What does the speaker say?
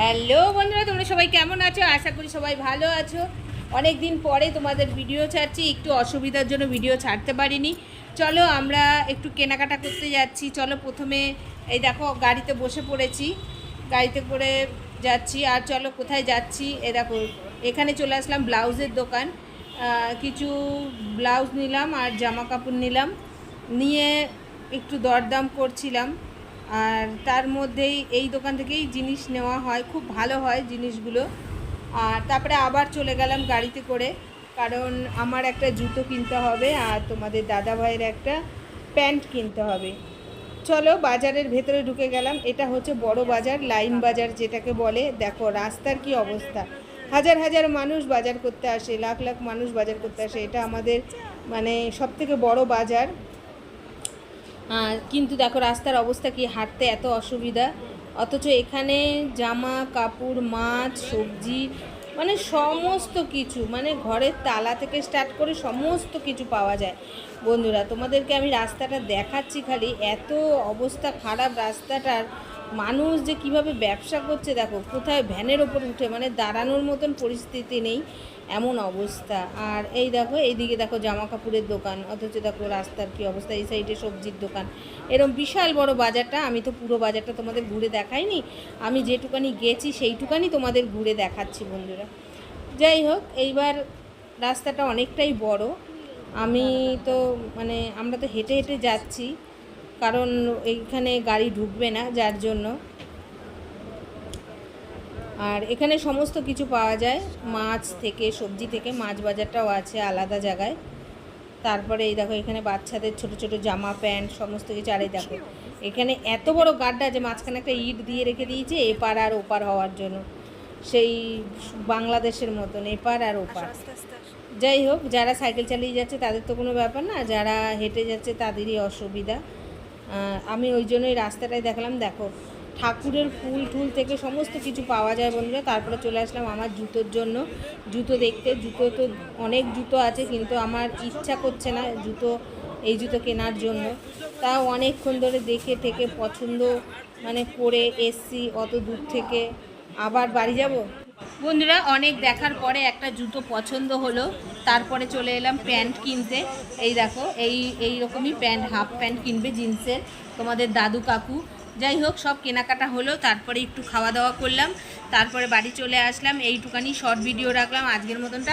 Hello বন্ধুরা, তোমরা সবাই কেমন আছো? আশা করি সবাই ভালো আছো। অনেক দিন পরে তোমাদের ভিডিও ছাড়ছি, একটু অসুবিধার জন্য ভিডিও ছাড়তে পারিনি। চলো আমরা একটু কেনাকাটা করতে যাচ্ছি। চলো প্রথমে, এই দেখো, গাড়িতে বসে পড়েছি। গাড়িতে করে যাচ্ছি, আর চলো কোথায় যাচ্ছি? এ দেখো, এখানে চলে আসলাম ব্লাউজের দোকান। কিছু ব্লাউজ নিলাম আর জামা কাপড় নিলাম। নিয়ে একটু দরদাম করছিলাম। আর তার মধ্যেই এই দোকান থেকেই জিনিস নেওয়া হয়, খুব ভালো হয় জিনিসগুলো। আর তারপরে আবার চলে গেলাম গাড়িতে করে, কারণ আমার একটা জুতো কিনতে হবে আর তোমাদের দাদা ভাইয়ের একটা প্যান্ট কিনতে হবে। চলো বাজারের ভেতরে ঢুকে গেলাম, এটা হচ্ছে বড় বাজার, লাইন বাজার যেটাকে বলে। দেখো রাস্তার কি অবস্থা। হাজার হাজার মানুষ বাজার করতে আসে, লাখ লাখ মানুষ বাজার করতে আসে, এটা আমাদের মানে সব থেকে বড় বাজার। কিন্তু দেখো রাস্তার অবস্থা কি, হাঁটতে এত অসুবিধা। অথচ এখানে জামা, কাপড়, মাছ, সবজি মানে সমস্ত কিছু মানে ঘরের তালা থেকে স্টার্ট করে সমস্ত কিছু পাওয়া যায়। বন্ধুরা, তোমাদেরকে আমি রাস্তাটা দেখাচ্ছি খালি। এত অবস্থা খারাপ রাস্তাটার। মানুষ যে কীভাবে ব্যবসা করছে, দেখো, কোথায় ভ্যানের ওপর উঠে মানে দাঁড়ানোর মতন পরিস্থিতি নেই, এমন অবস্থা। আর এই দেখো, এইদিকে দেখো জামা কাপড়ের দোকান, অথচ দেখো রাস্তার কি অবস্থা, এই সাইডে সবজির দোকান। এরকম বিশাল বড় বাজারটা, আমি তো পুরো বাজারটা তোমাদের ঘুরে দেখাইনি, আমি যেটুকানি গেছি সেইটুকানি তোমাদের ঘুরে দেখাচ্ছি, বন্ধুরা। যাই হোক, এইবার রাস্তাটা অনেকটাই বড়। আমি তো মানে আমরা তো হেঁটে হেঁটে যাচ্ছি। কারণ এইখানে গাড়ি ঢুকবে না যার জন্য। আর এখানে সমস্ত কিছু পাওয়া যায় মাছ থেকে সবজি থেকে মাছ বাজারটাও আছে আলাদা জায়গায়। তারপরে এই দেখো এখানে বাচ্চাদের ছোট ছোট জামা প্যান্ট সমস্ত কিছু। আর এই দেখো এখানে এত বড় গাড্ডা যে মাঝখানে একটা ইট দিয়ে রেখে দিয়েছে এপার আর ওপার হওয়ার জন্য। সেই বাংলাদেশের মতন এপার আর ওপার। যাই হোক যারা সাইকেল চালিয়ে যাচ্ছে তাদের তো কোনো ব্যাপার না যারা হেঁটে যাচ্ছে তাদেরই অসুবিধা। আমি ওই জন্যই রাস্তাটায় দেখালাম, দেখো, ঠাকুরের ফুল টুল থেকে সমস্ত কিছু পাওয়া যায় বন্ধুরা। তারপরে চলে আসলাম আমার জুতোর জন্য। জুতো দেখতে, জুতো তো অনেক জুতো আছে, কিন্তু আমার ইচ্ছা করছে না জুতো, এই জুতো কেনার জন্য। তাও অনেকক্ষণ ধরে দেখে থেকে পছন্দ মানে করে এসছি, অত দূর থেকে। আবার বাড়ি যাব? বন্ধুরা, অনেক দেখার পরে একটা জুতো পছন্দ হলো। তারপরে চলে এলাম প্যান্ট কিনতে। এই দেখো, এই এই রকমই প্যান্ট, হাফ প্যান্ট কিনবে জিন্সের। তোমাদের দাদু, কাকু, যাই হোক, সব কেনাকাটা হলো। তারপরে একটু খাওয়া দাওয়া করলাম। তারপরে বাড়ি চলে আসলাম। এইটুকানি শর্ট ভিডিও রাখলাম। আজকের মতনটা